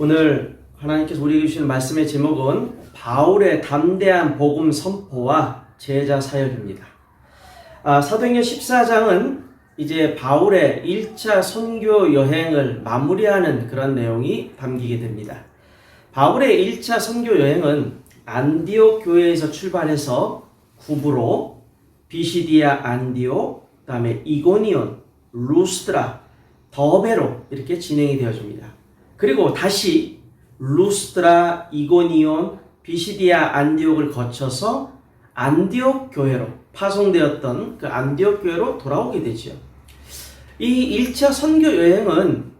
오늘 하나님께서 우리에게 주시는 말씀의 제목은 바울의 담대한 복음 선포와 제자 사역입니다. 아, 사도행전 14장은 이제 바울의 1차 선교 여행을 마무리하는 그런 내용이 담기게 됩니다. 바울의 1차 선교 여행은 안디옥 교회에서 출발해서 구브로, 비시디아 안디옥, 그다음에 이고니온, 루스드라, 더베로 이렇게 진행이 되어집니다. 그리고 다시 루스드라, 이고니온, 비시디아 안디옥을 거쳐서 안디옥 교회로 파송되었던 그 안디옥 교회로 돌아오게 되지요. 이 1차 선교 여행은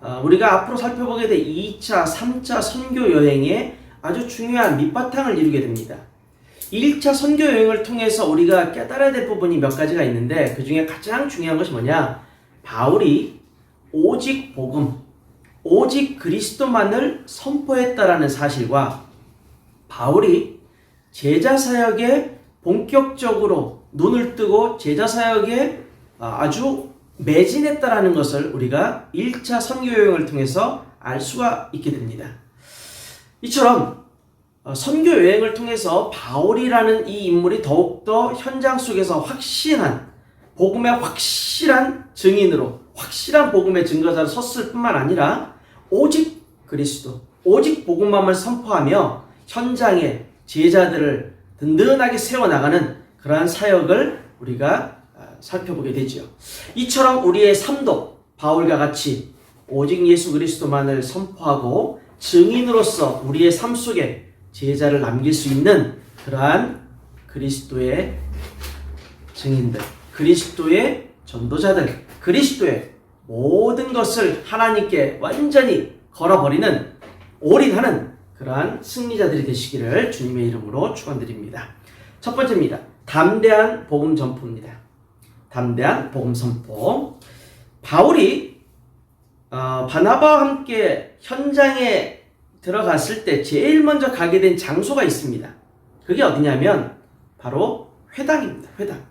어, 우리가 앞으로 살펴보게 될 2차, 3차 선교 여행에 아주 중요한 밑바탕을 이루게 됩니다. 1차 선교 여행을 통해서 우리가 깨달아야 될 부분이 몇 가지가 있는데 그 중에 가장 중요한 것이 뭐냐? 바울이 오직 복음, 오직 그리스도만을 선포했다라는 사실과 바울이 제자 사역에 본격적으로 눈을 뜨고 제자 사역에 아주 매진했다라는 것을 우리가 1차 선교 여행을 통해서 알 수가 있게 됩니다. 이처럼 어, 선교 여행을 통해서 바울이라는 이 인물이 더욱더 현장 속에서 확신한 복음의 확실한 증인으로 확실한 복음의 증거자로 섰을 뿐만 아니라 오직 그리스도 오직 복음만을 선포하며 현장에 제자들을 든든하게 세워나가는 그러한 사역을 우리가 살펴보게 되죠. 이처럼 우리의 삶도 바울과 같이 오직 예수 그리스도만을 선포하고 증인으로서 우리의 삶 속에 제자를 남길 수 있는 그러한 그리스도의 증인들, 그리스도의 전도자들, 그리스도의 모든 것을 하나님께 완전히 걸어버리는 올인하는 그러한 승리자들이 되시기를 주님의 이름으로 축원드립니다. 첫 번째입니다. 담대한 복음 전포입니다. 담대한 복음 선포. 바울이 어, 바나바와 함께 현장에 들어갔을 때 제일 먼저 가게 된 장소가 있습니다. 그게 어디냐면 바로 회당입니다. 회당.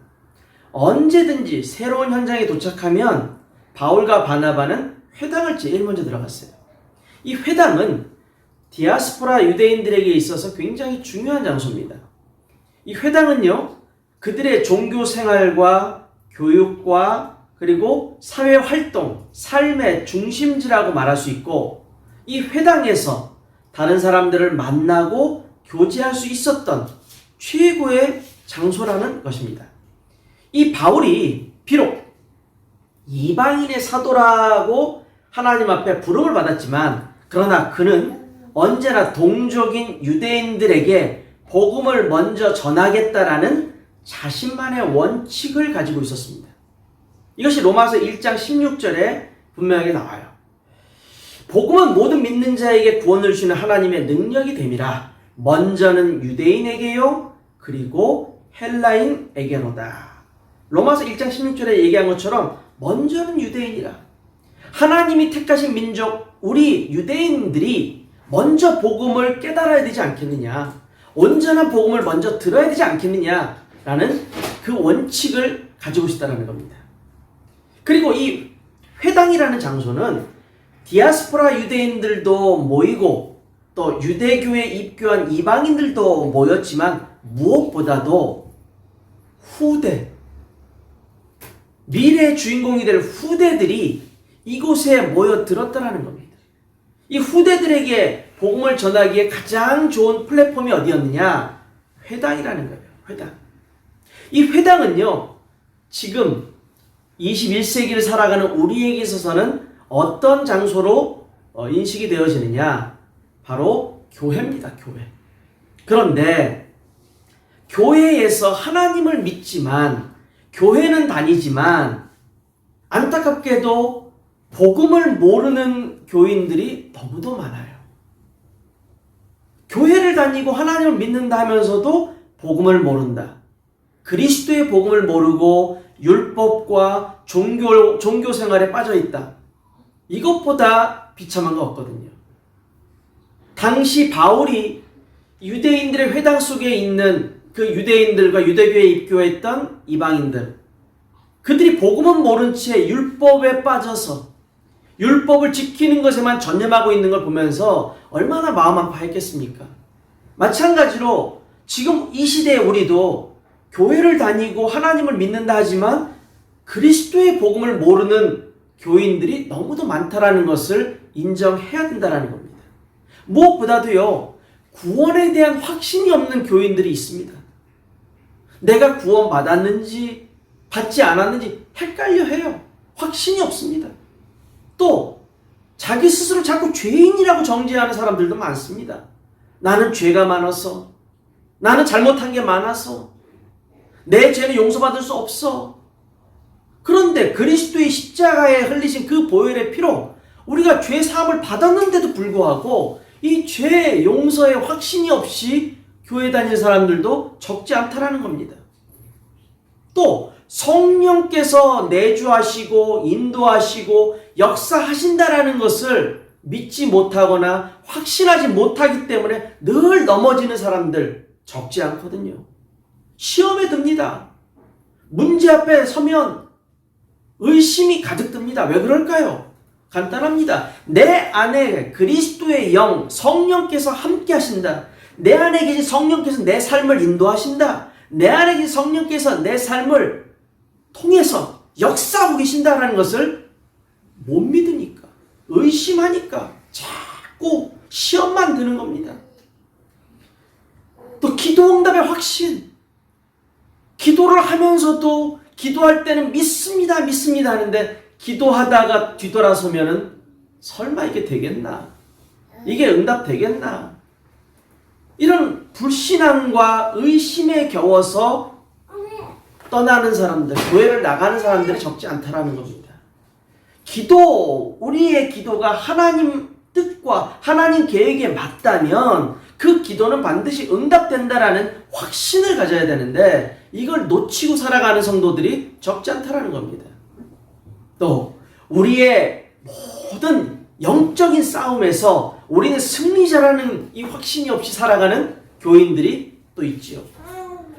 언제든지 새로운 현장에 도착하면 바울과 바나바는 회당을 제일 먼저 들어갔어요. 이 회당은 디아스포라 유대인들에게 있어서 굉장히 중요한 장소입니다. 이 회당은요, 그들의 종교 생활과 교육과 그리고 사회 활동, 삶의 중심지라고 말할 수 있고, 이 회당에서 다른 사람들을 만나고 교제할 수 있었던 최고의 장소라는 것입니다. 이 바울이 비록 이방인의 사도라고 하나님 앞에 부름을 받았지만 그러나 그는 언제나 동족인 유대인들에게 복음을 먼저 전하겠다라는 자신만의 원칙을 가지고 있었습니다. 이것이 로마서 1장 16절에 분명하게 나와요. 복음은 모든 믿는 자에게 구원을 주시는 하나님의 능력이 됨이라. 먼저는 유대인에게요, 그리고 헬라인에게로다. 로마서 1장 16절에 얘기한 것처럼 먼저는 유대인이라. 하나님이 택하신 민족, 우리 유대인들이 먼저 복음을 깨달아야 되지 않겠느냐. 온전한 복음을 먼저 들어야 되지 않겠느냐 라는 그 원칙을 가지고 있다는 겁니다. 그리고 이 회당이라는 장소는 디아스포라 유대인들도 모이고 또 유대교에 입교한 이방인들도 모였지만 무엇보다도 후대, 미래의 주인공이 될 후대들이 이곳에 모여들었다는 겁니다. 이 후대들에게 복음을 전하기에 가장 좋은 플랫폼이 어디였느냐? 회당이라는 거예요. 회당. 이 회당은요, 지금 21세기를 살아가는 우리에게 있어서는 어떤 장소로 어, 인식이 되어지느냐? 바로 교회입니다, 교회. 그런데 교회에서 하나님을 믿지만 교회는 다니지만 안타깝게도 복음을 모르는 교인들이 너무도 많아요. 교회를 다니고 하나님을 믿는다 하면서도 복음을 모른다. 그리스도의 복음을 모르고 율법과 종교, 종교 생활에 빠져 있다. 이것보다 비참한 거 없거든요. 당시 바울이 유대인들의 회당 속에 있는 그 유대인들과 유대교에 입교했던 이방인들, 그들이 복음은 모른 채 율법에 빠져서 율법을 지키는 것에만 전념하고 있는 걸 보면서 얼마나 마음 아파했겠습니까? 마찬가지로 지금 이 시대에 우리도 교회를 다니고 하나님을 믿는다 하지만 그리스도의 복음을 모르는 교인들이 너무도 많다라는 것을 인정해야 된다라는 겁니다. 무엇보다도요, 구원에 대한 확신이 없는 교인들이 있습니다. 내가 구원 받았는지, 받지 않았는지 헷갈려 해요. 확신이 없습니다. 또, 자기 스스로 자꾸 죄인이라고 정죄하는 사람들도 많습니다. 나는 죄가 많아서, 나는 잘못한 게 많아서, 내 죄는 용서받을 수 없어. 그런데 그리스도의 십자가에 흘리신 그 보혈의 피로 우리가 죄 사함을 받았는데도 불구하고 이 죄 용서의 확신이 없이 교회 다니는 사람들도 적지 않다라는 겁니다. 또 성령께서 내주하시고 인도하시고 역사하신다라는 것을 믿지 못하거나 확신하지 못하기 때문에 늘 넘어지는 사람들 적지 않거든요. 시험에 듭니다. 문제 앞에 서면 의심이 가득 듭니다. 왜 그럴까요? 간단합니다. 내 안에 그리스도의 영, 성령께서 함께 하신다. 내 안에 계신 성령께서 내 삶을 인도하신다. 내 안에 계신 성령께서 내 삶을 통해서 역사하고 계신다라는 것을 못 믿으니까, 의심하니까 자꾸 시험만 드는 겁니다. 또 기도 응답의 확신. 기도를 하면서도 기도할 때는 믿습니다, 믿습니다 하는데 기도하다가 뒤돌아서면은 설마 이게 되겠나? 이게 응답 되겠나? 이런 불신앙과 의심에 겨워서 떠나는 사람들, 교회를 나가는 사람들이 적지 않다라는 겁니다. 기도, 우리의 기도가 하나님 뜻과 하나님 계획에 맞다면 그 기도는 반드시 응답된다라는 확신을 가져야 되는데 이걸 놓치고 살아가는 성도들이 적지 않다라는 겁니다. 또 우리의 모든 영적인 싸움에서 우리는 승리자라는 이 확신이 없이 살아가는 교인들이 또 있지요.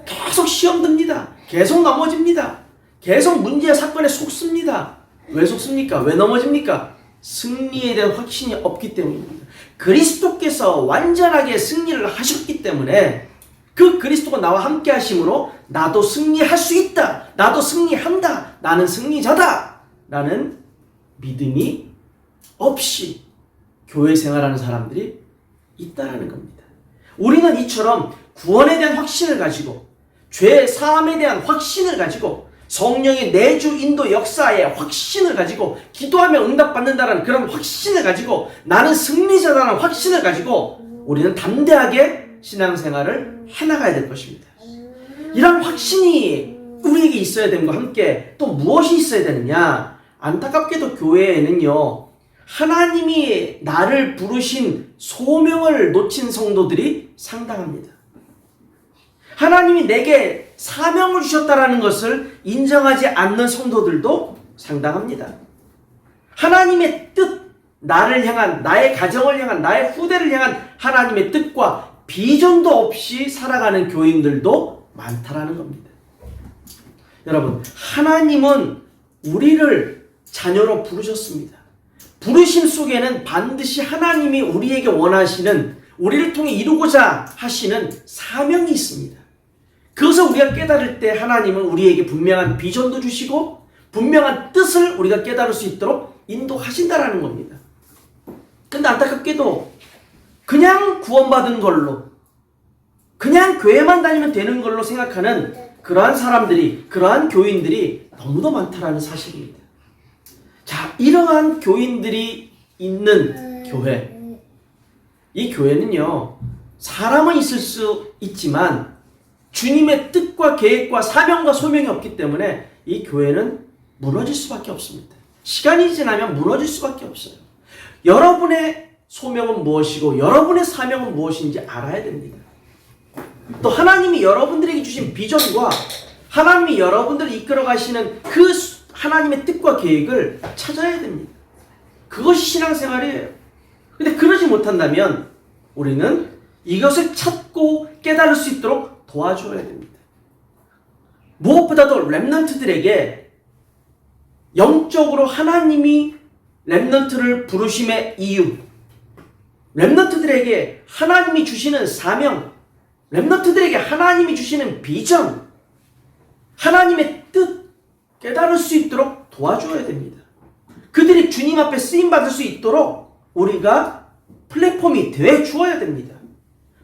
계속 시험 듭니다. 계속 넘어집니다. 계속 문제 사건에 속습니다. 왜 속습니까? 왜 넘어집니까? 승리에 대한 확신이 없기 때문입니다. 그리스도께서 완전하게 승리를 하셨기 때문에 그 그리스도가 나와 함께 하심으로 나도 승리할 수 있다. 나도 승리한다. 나는 승리자다. 라는 믿음이 없이 교회 생활하는 사람들이 있다라는 겁니다. 우리는 이처럼 구원에 대한 확신을 가지고 죄 사함에 대한 확신을 가지고 성령의 내주 인도 역사에 확신을 가지고 기도하며 응답받는다는 그런 확신을 가지고 나는 승리자라는 확신을 가지고 우리는 담대하게 신앙생활을 해나가야 될 것입니다. 이런 확신이 우리에게 있어야 되는 것과 함께 또 무엇이 있어야 되느냐? 안타깝게도 교회에는요, 하나님이 나를 부르신 소명을 놓친 성도들이 상당합니다. 하나님이 내게 사명을 주셨다라는 것을 인정하지 않는 성도들도 상당합니다. 하나님의 뜻, 나를 향한, 나의 가정을 향한, 나의 후대를 향한 하나님의 뜻과 비전도 없이 살아가는 교인들도 많다라는 겁니다. 여러분, 하나님은 우리를 자녀로 부르셨습니다. 부르심 속에는 반드시 하나님이 우리에게 원하시는, 우리를 통해 이루고자 하시는 사명이 있습니다. 그것을 우리가 깨달을 때 하나님은 우리에게 분명한 비전도 주시고 분명한 뜻을 우리가 깨달을 수 있도록 인도하신다라는 겁니다. 근데 안타깝게도 그냥 구원받은 걸로 그냥 교회만 다니면 되는 걸로 생각하는 그러한 사람들이 그러한 교인들이 너무도 많다라는 사실입니다. 자, 이러한 교인들이 있는 교회. 이 교회는요. 사람은 있을 수 있지만 주님의 뜻과 계획과 사명과 소명이 없기 때문에 이 교회는 무너질 수밖에 없습니다. 시간이 지나면 무너질 수밖에 없어요. 여러분의 소명은 무엇이고 여러분의 사명은 무엇인지 알아야 됩니다. 또 하나님이 여러분들에게 주신 비전과 하나님이 여러분들을 이끌어 가시는 그 하나님의 뜻과 계획을 찾아야 됩니다. 그것이 신앙생활이에요. 근데 그러지 못한다면 우리는 이것을 찾고 깨달을 수 있도록 도와줘야 됩니다. 무엇보다도 랩런트들에게 영적으로 하나님이 렘넌트를 부르심의 이유, 렘넌트들에게 하나님이 주시는 사명, 렘넌트들에게 하나님이 주시는 비전, 하나님의 뜻 깨달을 수 있도록 도와줘야 됩니다. 그들이 주님 앞에 쓰임 받을 수 있도록 우리가 플랫폼이 되어 주어야 됩니다.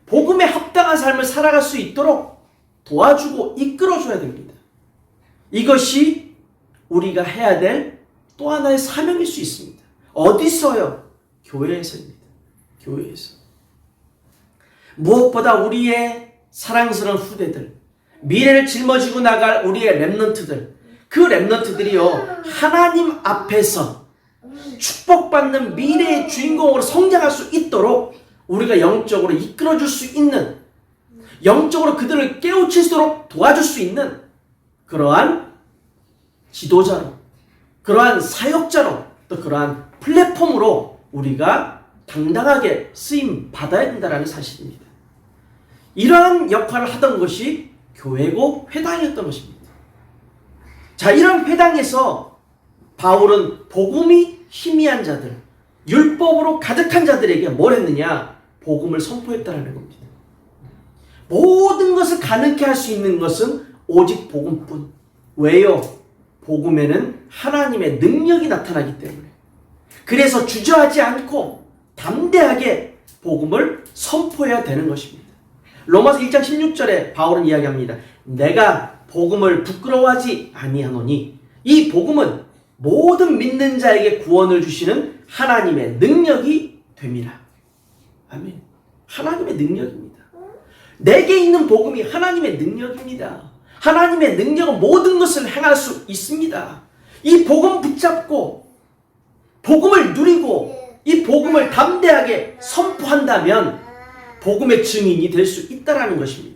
복음에 합당한 삶을 살아갈 수 있도록 도와주고 이끌어 줘야 됩니다. 이것이 우리가 해야 될 또 하나의 사명일 수 있습니다. 어디서요? 교회에서입니다. 교회에서. 무엇보다 우리의 사랑스러운 후대들, 미래를 짊어지고 나갈 우리의 랩런트들, 그 랩런트들이요, 하나님 앞에서 축복받는 미래의 주인공으로 성장할 수 있도록 우리가 영적으로 이끌어줄 수 있는, 영적으로 그들을 깨우치도록 도와줄 수 있는 그러한 지도자로, 그러한 사역자로, 또 그러한 플랫폼으로 우리가 당당하게 쓰임 받아야 된다는 사실입니다. 이러한 역할을 하던 것이 교회고 회당이었던 것입니다. 자, 이런 회당에서 바울은 복음이 희미한 자들, 율법으로 가득한 자들에게 뭘 했느냐? 복음을 선포했다는 겁니다. 모든 것을 가능케 할 수 있는 것은 오직 복음뿐. 왜요? 복음에는 하나님의 능력이 나타나기 때문에. 그래서 주저하지 않고 담대하게 복음을 선포해야 되는 것입니다. 로마서 1장 16절에 바울은 이야기합니다. 내가 복음을 부끄러워하지 아니하노니 이 복음은 모든 믿는 자에게 구원을 주시는 하나님의 능력이 됩니다. 아멘. 하나님의 능력입니다. 내게 있는 복음이 하나님의 능력입니다. 하나님의 능력은 모든 것을 행할 수 있습니다. 이 복음 붙잡고 복음을 누리고 이 복음을 담대하게 선포한다면 복음의 증인이 될 수 있다라는 것입니다.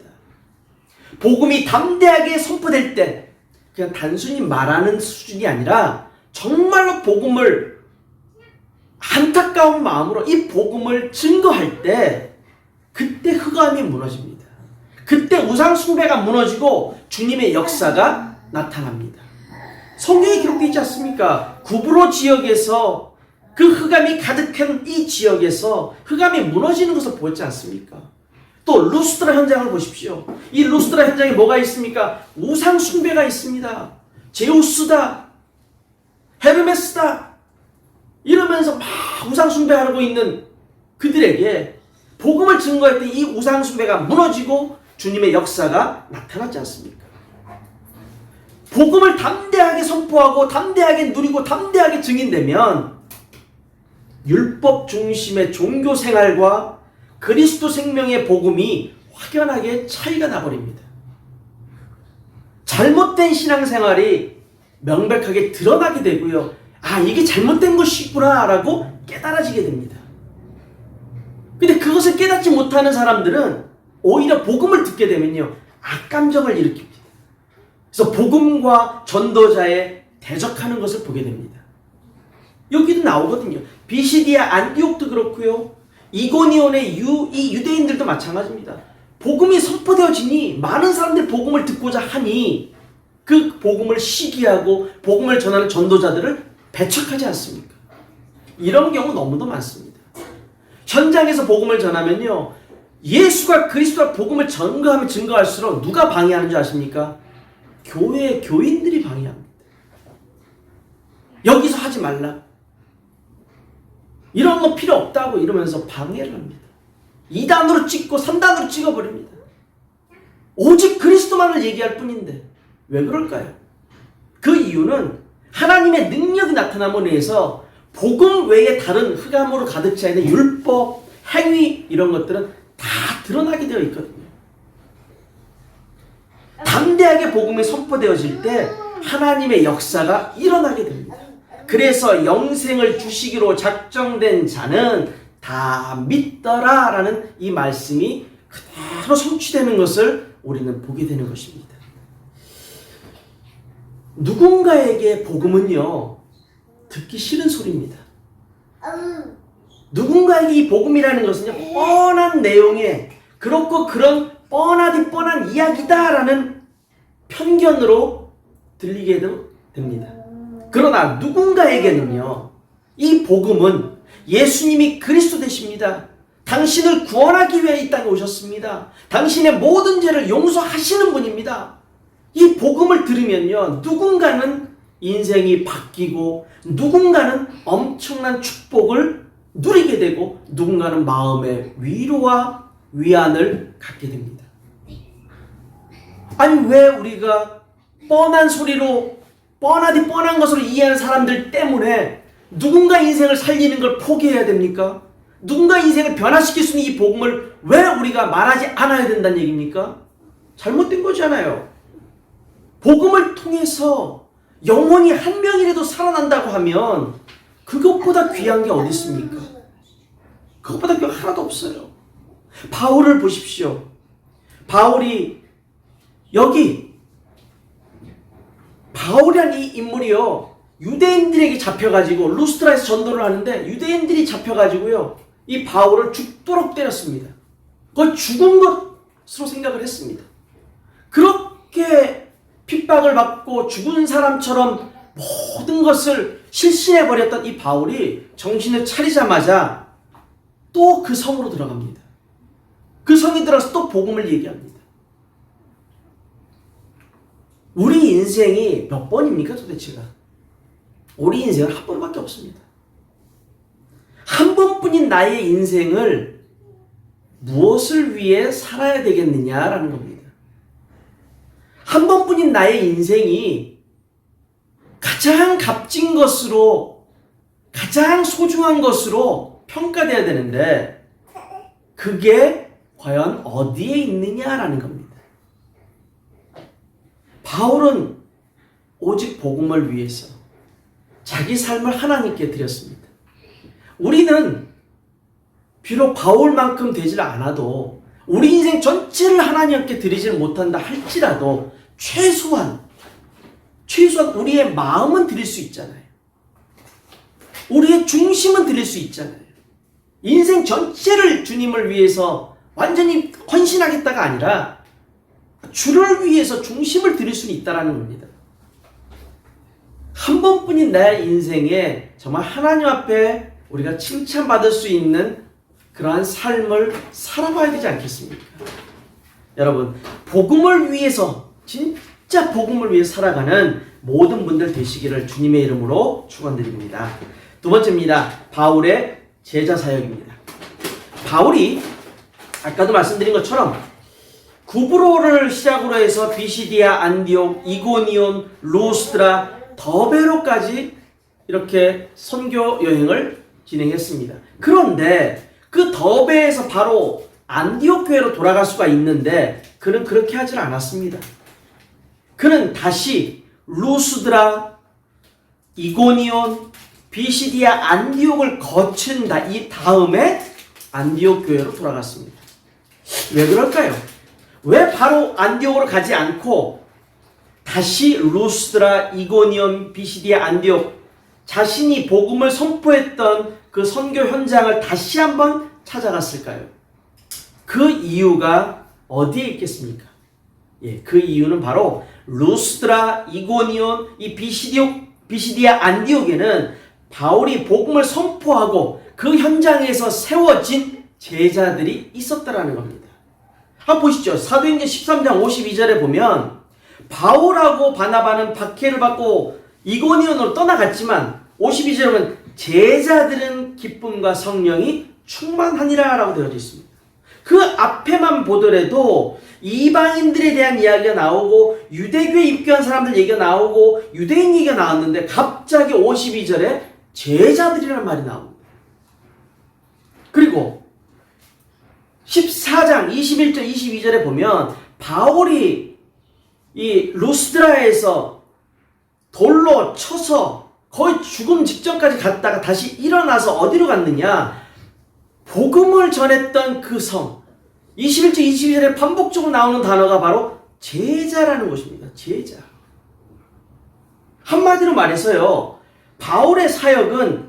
복음이 담대하게 선포될 때 그냥 단순히 말하는 수준이 아니라 정말로 복음을 안타까운 마음으로 이 복음을 증거할 때 그때 흑암이 무너집니다. 그때 우상 숭배가 무너지고 주님의 역사가 나타납니다. 성경에 기록되어 있지 않습니까? 구브로 지역에서 그 흑암이 가득한 이 지역에서 흑암이 무너지는 것을 보지 않습니까? 또 루스트라 현장을 보십시오. 이 루스트라 현장에 뭐가 있습니까? 우상 숭배가 있습니다. 제우스다, 헤르메스다 이러면서 막 우상 숭배하고 있는 그들에게 복음을 증거할 때이 우상 숭배가 무너지고 주님의 역사가 나타났지 않습니까? 복음을 담대하게 선포하고 담대하게 누리고 담대하게 증인되면 율법 중심의 종교 생활과 그리스도 생명의 복음이 확연하게 차이가 나버립니다. 잘못된 신앙생활이 명백하게 드러나게 되고요. 아, 이게 잘못된 것이구나 라고 깨달아지게 됩니다. 근데 그것을 깨닫지 못하는 사람들은 오히려 복음을 듣게 되면요. 악감정을 일으킵니다. 그래서 복음과 전도자의 대적하는 것을 보게 됩니다. 여기도 나오거든요. 비시디아 안티옥도 그렇고요. 이고니온의 유, 이 유대인들도 마찬가지입니다. 복음이 선포되어지니 많은 사람들이 복음을 듣고자 하니 그 복음을 시기하고 복음을 전하는 전도자들을 배척하지 않습니까? 이런 경우 너무도 많습니다. 현장에서 복음을 전하면요. 예수가 그리스도가 복음을 전거하면 증거할수록 누가 방해하는 줄 아십니까? 교회 교인들이 방해합니다. 여기서 하지 말라. 이런 거 필요 없다고 이러면서 방해를 합니다. 2단으로 찍고 3단으로 찍어버립니다. 오직 그리스도만을 얘기할 뿐인데 왜 그럴까요? 그 이유는 하나님의 능력이 나타남으로 인해서 복음 외에 다른 흑암으로 가득 차 있는 율법, 행위 이런 것들은 다 드러나게 되어 있거든요. 담대하게 복음이 선포되어질 때 하나님의 역사가 일어나게 됩니다. 그래서 영생을 주시기로 작정된 자는 다 믿더라 라는 이 말씀이 그대로 성취되는 것을 우리는 보게 되는 것입니다. 누군가에게 복음은요, 듣기 싫은 소리입니다. 누군가에게 이 복음이라는 것은요, 뻔한 내용에, 그렇고 그런 뻔하디 뻔한 이야기다라는 편견으로 들리게도 됩니다. 그러나 누군가에게는요, 이 복음은 예수님이 그리스도 되십니다. 당신을 구원하기 위해 이 땅에 오셨습니다. 당신의 모든 죄를 용서하시는 분입니다. 이 복음을 들으면요, 누군가는 인생이 바뀌고, 누군가는 엄청난 축복을 누리게 되고, 누군가는 마음의 위로와 위안을 갖게 됩니다. 아니, 왜 우리가 뻔한 소리로, 뻔하디 뻔한 것으로 이해하는 사람들 때문에 누군가 인생을 살리는 걸 포기해야 됩니까? 누군가 인생을 변화시킬 수 있는 이 복음을 왜 우리가 말하지 않아야 된다는 얘기입니까? 잘못된 거잖아요. 복음을 통해서 영혼이 한 명이라도 살아난다고 하면 그것보다 귀한 게 어디 있습니까? 그것보다 귀한 게 하나도 없어요. 바울을 보십시오. 바울이 여기 바울이란 이 인물이요. 유대인들에게 잡혀가지고 루스트라에서 전도를 하는데 유대인들이 잡혀가지고요. 이 바울을 죽도록 때렸습니다. 거의 죽은 것으로 생각을 했습니다. 그렇게 핍박을 받고 죽은 사람처럼 모든 것을 실신해 버렸던 이 바울이 정신을 차리자마자 또 그 성으로 들어갑니다. 그 성에 들어서 또 복음을 얘기합니다. 우리 인생이 몇 번입니까 도대체가? 우리 인생은 한 번밖에 없습니다. 한 번뿐인 나의 인생을 무엇을 위해 살아야 되겠느냐라는 겁니다. 한 번뿐인 나의 인생이 가장 값진 것으로, 가장 소중한 것으로 평가돼야 되는데, 그게 과연 어디에 있느냐라는 겁니다. 바울은 오직 복음을 위해서 자기 삶을 하나님께 드렸습니다. 우리는 비록 바울만큼 되질 않아도 우리 인생 전체를 하나님께 드리지를 못한다 할지라도 최소한 최소한 우리의 마음은 드릴 수 있잖아요. 우리의 중심은 드릴 수 있잖아요. 인생 전체를 주님을 위해서 완전히 헌신하겠다가 아니라 주를 위해서 중심을 드릴 수는 있다라는 겁니다. 한 번뿐인 내 인생에 정말 하나님 앞에 우리가 칭찬받을 수 있는 그러한 삶을 살아봐야 되지 않겠습니까? 여러분, 복음을 위해서, 진짜 복음을 위해 살아가는 모든 분들 되시기를 주님의 이름으로 축원드립니다. 두 번째입니다. 바울의 제자 사역입니다. 바울이 아까도 말씀드린 것처럼 구브로를 시작으로 해서 비시디아, 안디옥, 이고니온, 루스트라, 더베로까지 이렇게 선교 여행을 진행했습니다. 그런데 그 더베에서 바로 안디옥 교회로 돌아갈 수가 있는데 그는 그렇게 하질 않았습니다. 그는 다시 루스드라, 이고니온, 비시디아, 안디옥을 거친 다, 이 다음에 안디옥 교회로 돌아갔습니다. 왜 그럴까요? 왜 바로 안디옥으로 가지 않고 다시 루스드라, 이고니온, 비시디아, 안디옥 자신이 복음을 선포했던 그 선교 현장을 다시 한번 찾아갔을까요? 그 이유가 어디에 있겠습니까? 예, 그 이유는 바로 루스드라, 이고니온, 이 비시디옥, 비시디아, 안디옥에는 바울이 복음을 선포하고 그 현장에서 세워진 제자들이 있었다라는 겁니다. 한번 보시죠. 사도행전 13장 52절에 보면 바울하고 바나바는 박해를 받고 이고니온으로 떠나갔지만 52절에 보면 제자들은 기쁨과 성령이 충만하니라 라고 되어져 있습니다. 그 앞에만 보더라도 이방인들에 대한 이야기가 나오고 유대교에 입교한 사람들 얘기가 나오고 유대인 얘기가 나왔는데 갑자기 52절에 제자들이라는 말이 나옵니다. 그리고 14장 21절 22절에 보면 바울이 이 루스드라에서 돌로 쳐서 거의 죽음 직전까지 갔다가 다시 일어나서 어디로 갔느냐? 복음을 전했던 그 성. 21절 22절에 반복적으로 나오는 단어가 바로 제자라는 것입니다. 제자. 한마디로 말해서요. 바울의 사역은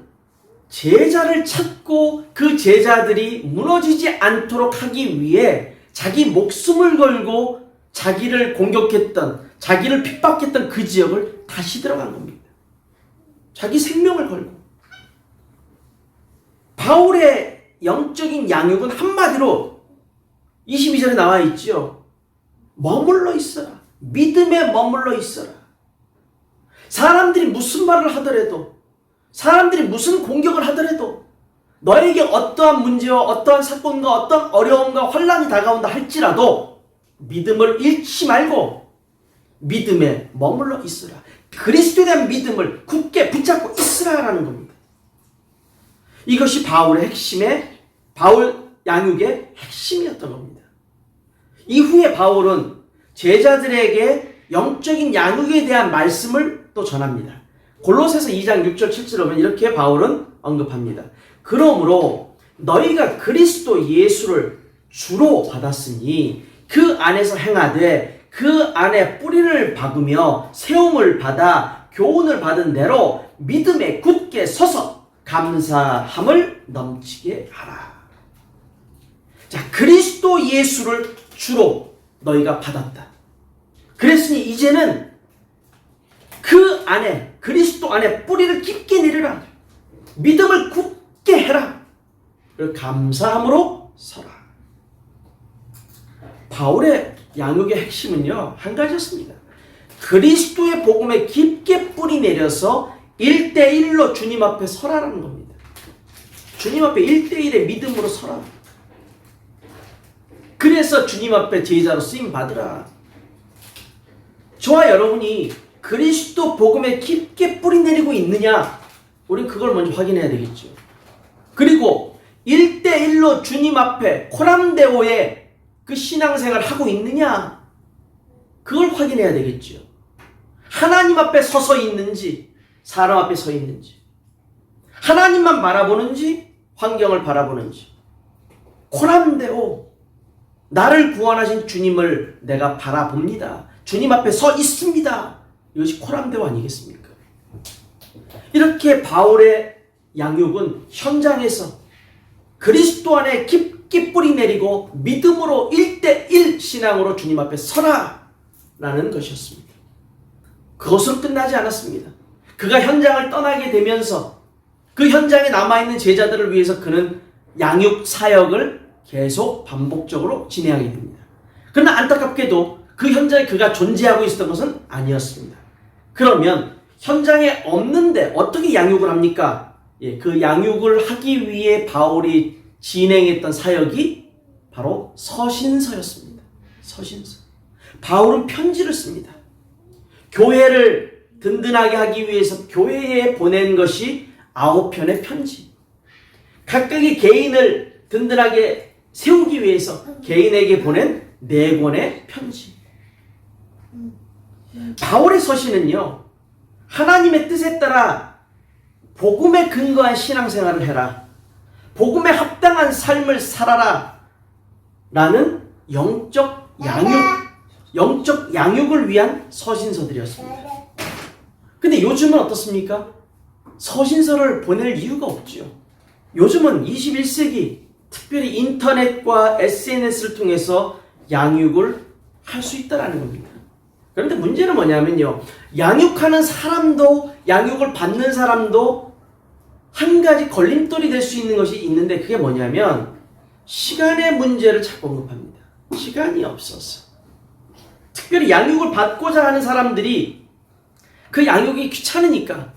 제자를 찾고 그 제자들이 무너지지 않도록 하기 위해 자기 목숨을 걸고 자기를 공격했던, 자기를 핍박했던 그 지역을 다시 들어간 겁니다. 자기 생명을 걸고. 바울의 영적인 양육은 한마디로 22절에 나와 있지요. 머물러 있어라. 믿음에 머물러 있어라. 사람들이 무슨 말을 하더라도, 사람들이 무슨 공격을 하더라도, 너에게 어떠한 문제와 어떠한 사건과 어떤 어려움과 환란이 다가온다 할지라도 믿음을 잃지 말고 믿음에 머물러 있으라. 그리스도에 대한 믿음을 굳게 붙잡고 있으라라는 겁니다. 이것이 바울의 핵심의 바울 양육의 핵심이었던 겁니다. 이후에 바울은 제자들에게 영적인 양육에 대한 말씀을 또 전합니다. 골로새서 2장 6절 7절 보면 이렇게 바울은 언급합니다. 그러므로 너희가 그리스도 예수를 주로 받았으니 그 안에서 행하되 그 안에 뿌리를 박으며 세움을 받아 교훈을 받은 대로 믿음에 굳게 서서 감사함을 넘치게 하라. 자, 그리스도 예수를 주로 너희가 받았다. 그랬으니 이제는 그 안에 그리스도 안에 뿌리를 깊게 내리라. 믿음을 굳게 해라. 그리고 감사함으로 서라. 바울의 양육의 핵심은요, 한 가지였습니다. 그리스도의 복음에 깊게 뿌리 내려서 1대1로 주님 앞에 서라라는 겁니다. 주님 앞에 1대1의 믿음으로 서라. 그래서 주님 앞에 제자로 쓰임 받으라. 저와 여러분이 그리스도 복음에 깊게 뿌리 내리고 있느냐? 우리 그걸 먼저 확인해야 되겠죠. 그리고 1대1로 주님 앞에 코람데오에 그 신앙생활 하고 있느냐? 그걸 확인해야 되겠죠. 하나님 앞에 서서 있는지, 사람 앞에 서 있는지, 하나님만 바라보는지, 환경을 바라보는지, 코람데오, 나를 구원하신 주님을 내가 바라봅니다. 주님 앞에 서 있습니다. 이것이 코람데오 아니겠습니까? 이렇게 바울의 양육은 현장에서 그리스도 안에 깊게 뿌리 내리고 믿음으로 1대1 신앙으로 주님 앞에 서라 라는 것이었습니다. 그것으로 끝나지 않았습니다. 그가 현장을 떠나게 되면서 그 현장에 남아있는 제자들을 위해서 그는 양육 사역을 계속 반복적으로 진행하게 됩니다. 그러나 안타깝게도 그 현장에 그가 존재하고 있었던 것은 아니었습니다. 그러면 현장에 없는데 어떻게 양육을 합니까? 예, 그 양육을 하기 위해 바울이 진행했던 사역이 바로 서신서였습니다. 서신서. 바울은 편지를 씁니다. 교회를 든든하게 하기 위해서 교회에 보낸 것이 아홉 편의 편지. 각각의 개인을 든든하게 세우기 위해서 개인에게 보낸 네 권의 편지. 바울의 서신은요, 하나님의 뜻에 따라 복음에 근거한 신앙생활을 해라. 복음에 합당한 삶을 살아라. 라는 영적 양육, 영적 양육을 위한 서신서들이었습니다. 근데 요즘은 어떻습니까? 서신서를 보낼 이유가 없지요. 요즘은 21세기 특별히 인터넷과 SNS를 통해서 양육을 할 수 있다라는 겁니다. 그런데 문제는 뭐냐면요. 양육하는 사람도 양육을 받는 사람도 한 가지 걸림돌이 될 수 있는 것이 있는데 그게 뭐냐면 시간의 문제를 자꾸 언급합니다. 시간이 없어서. 특별히 양육을 받고자 하는 사람들이 그 양육이 귀찮으니까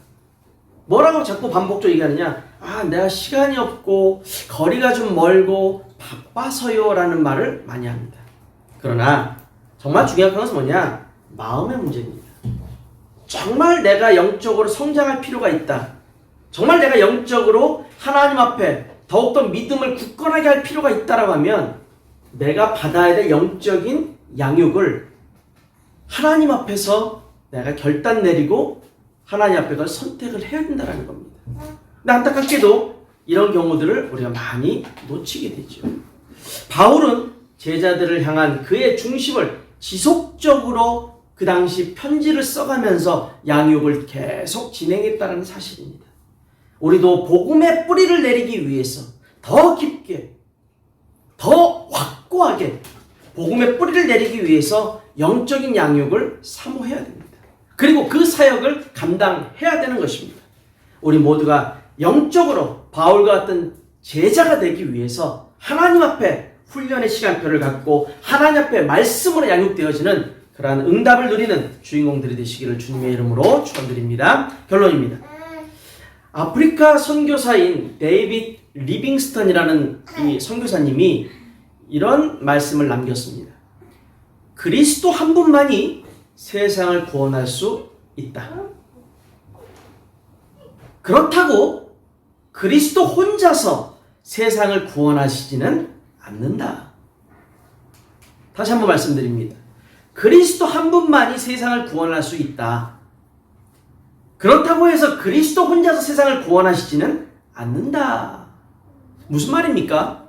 뭐라고 자꾸 반복적으로 얘기하느냐? 아, 내가 시간이 없고 거리가 좀 멀고 바빠서요 라는 말을 많이 합니다. 그러나 정말 중요한 것은 뭐냐? 마음의 문제입니다. 정말 내가 영적으로 성장할 필요가 있다. 정말 내가 영적으로 하나님 앞에 더욱더 믿음을 굳건하게 할 필요가 있다라고 하면 내가 받아야 될 영적인 양육을 하나님 앞에서 내가 결단 내리고 하나님 앞에 걸 선택을 해야 된다는 겁니다. 근데 안타깝게도 이런 경우들을 우리가 많이 놓치게 되죠. 바울은 제자들을 향한 그의 중심을 지속적으로 그 당시 편지를 써가면서 양육을 계속 진행했다는 사실입니다. 우리도 복음의 뿌리를 내리기 위해서 더 깊게, 더 확고하게 복음의 뿌리를 내리기 위해서 영적인 양육을 사모해야 됩니다. 그리고 그 사역을 감당해야 되는 것입니다. 우리 모두가 영적으로 바울과 같은 제자가 되기 위해서 하나님 앞에 훈련의 시간표를 갖고 하나님 앞에 말씀으로 양육되어지는 그러한 응답을 누리는 주인공들이 되시기를 주님의 이름으로 축원드립니다. 결론입니다. 아프리카 선교사인 데이빗 리빙스턴이라는 이 선교사님이 이런 말씀을 남겼습니다. 그리스도 한 분만이 세상을 구원할 수 있다. 그렇다고 그리스도 혼자서 세상을 구원하시지는 않는다. 다시 한번 말씀드립니다. 그리스도 한 분만이 세상을 구원할 수 있다. 그렇다고 해서 그리스도 혼자서 세상을 구원하시지는 않는다. 무슨 말입니까?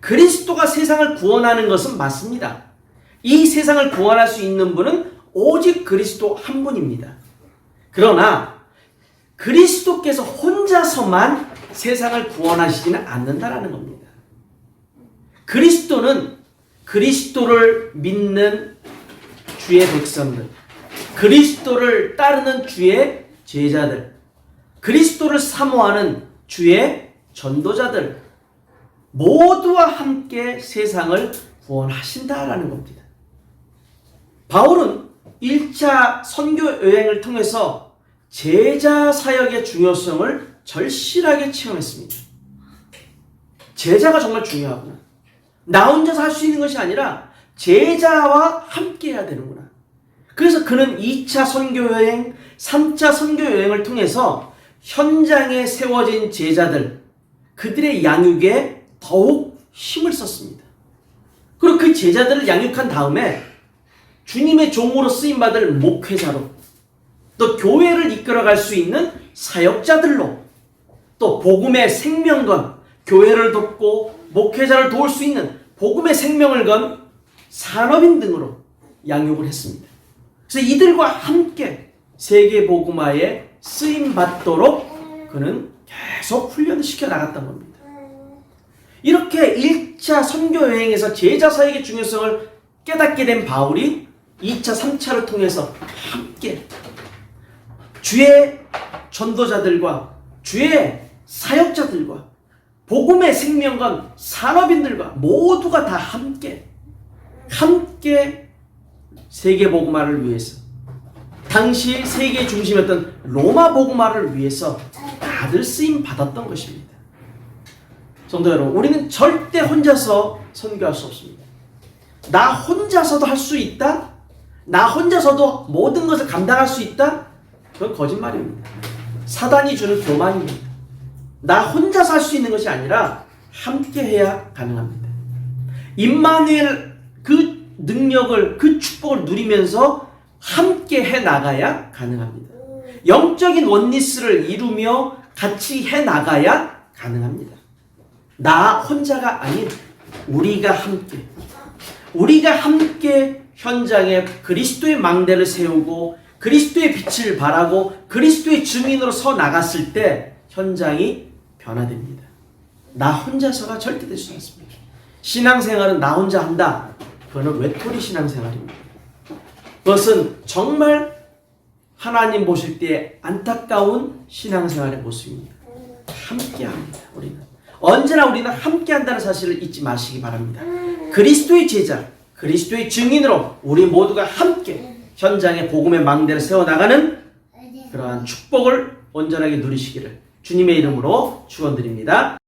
그리스도가 세상을 구원하는 것은 맞습니다. 이 세상을 구원할 수 있는 분은 오직 그리스도 한 분입니다. 그러나 그리스도께서 혼자서만 세상을 구원하시지는 않는다라는 겁니다. 그리스도는 그리스도를 믿는 주의 백성들, 그리스도를 따르는 주의 제자들, 그리스도를 사모하는 주의 전도자들 모두와 함께 세상을 구원하신다라는 겁니다. 바울은 1차 선교 여행을 통해서 제자 사역의 중요성을 절실하게 체험했습니다. 제자가 정말 중요하구나. 나 혼자서 할 수 있는 것이 아니라 제자와 함께 해야 되는구나. 그래서 그는 2차 선교 여행, 3차 선교 여행을 통해서 현장에 세워진 제자들, 그들의 양육에 더욱 힘을 썼습니다. 그리고 그 제자들을 양육한 다음에 주님의 종으로 쓰임받을 목회자로 또 교회를 이끌어갈 수 있는 사역자들로 또 복음의 생명건 교회를 돕고 목회자를 도울 수 있는 복음의 생명을 건 산업인 등으로 양육을 했습니다. 그래서 이들과 함께 세계 복음화에 쓰임 받도록 그는 계속 훈련을 시켜 나갔던 겁니다. 이렇게 1차 선교 여행에서 제자 사역의 중요성을 깨닫게 된 바울이 2차, 3차를 통해서 함께 주의 전도자들과 주의 사역자들과 복음의 생명관 산업인들과 모두가 다 함께 함께 세계 복음화를 위해서 당시 세계 중심이었던 로마 복음화를 위해서 다들 쓰임 받았던 것입니다. 성도 여러분, 우리는 절대 혼자서 선교할 수 없습니다. 나 혼자서도 할 수 있다? 나 혼자서도 모든 것을 감당할 수 있다? 그건 거짓말입니다. 사단이 주는 교만입니다. 나 혼자서 할 수 있는 것이 아니라 함께 해야 가능합니다. 임마누엘 그 능력을 그 축복을 누리면서 함께 해 나가야 가능합니다. 영적인 원리스를 이루며 같이 해 나가야 가능합니다. 나 혼자가 아닌 우리가 함께 우리가 함께 현장에 그리스도의 망대를 세우고 그리스도의 빛을 발하고 그리스도의 증인으로 서 나갔을 때 현장이 변화됩니다. 나 혼자서가 절대 될 수 없습니다. 신앙생활은 나 혼자 한다. 그거는 외톨이 신앙생활입니다. 그것은 정말 하나님 보실 때 안타까운 신앙생활의 모습입니다. 함께합니다. 우리는 언제나 우리는 함께한다는 사실을 잊지 마시기 바랍니다. 그리스도의 제자, 그리스도의 증인으로 우리 모두가 함께 현장에 복음의 망대를 세워 나가는 그러한 축복을 온전하게 누리시기를 주님의 이름으로 축원드립니다.